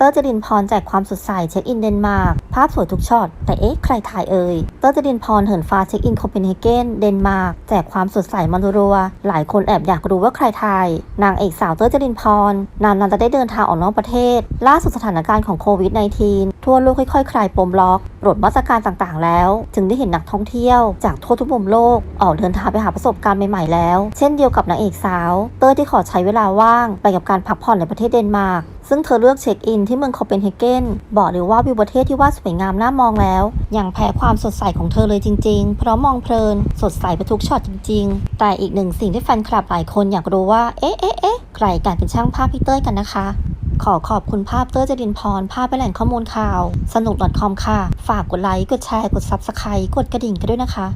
เตอร์จรินพรแจกความสดใสเช็คอินเดนมาร์กภาพสวยทุกช็อต แต่เอ๊ะใครถ่ายเอ่ยเตอร์จรินพรเหินฟ้าเช็คอินโคเปนเฮเกนเดนมาร์กแจกความสดใสมันรัวหลายคนแอบอยากรู้ว่าใครถ่าย นางเอกสาวเตอร์จรินพรนานๆจะได้เดินทางออกนอกประเทศ ล่าสุดสถานการณ์ของโควิด -19 ทั่วโลกค่อยๆ คลายปมล็อกปลดมาตรการต่างๆ แล้ว จึงได้เห็นนักท่องเที่ยวจากทั่วทุกมุมโลกออกเดินทางไปหาประสบการณ์ใหม่ๆแล้ว เช่นเดียวกับนางเอกสาว เตอร์ที่ขอใช้เวลาว่างไปกับการพักผ่อนในประเทศเดนมาร์กซึ่งเธอเลือกเช็คอินที่เมืองโคเปนเฮเกนบอกเลยว่าวิวประเทศที่ว่าสวยงามน่ามองแล้วอย่างแพ้ความสดใสของเธอเลยจริง ๆ เพราะมองเพลิน สดใสไปทุกช็อตจริง ๆ แต่อีกหนึ่งสิ่งที่แฟนคลับหลายคนอยากรู้ว่า เอ๊ะเอ๊ะเอ๊ะใครการเป็นช่างภาพพี่เต้ยกันนะคะ ขอขอบคุณภาพเต้ยจรินพร ภาพเป็นแหล่งข้อมูลข่าว สนุก .com ค่ะ ฝากกดไลค์ กดแชร์ กด s u b สไครต์กดกระดิ่งกันด้วยนะคะ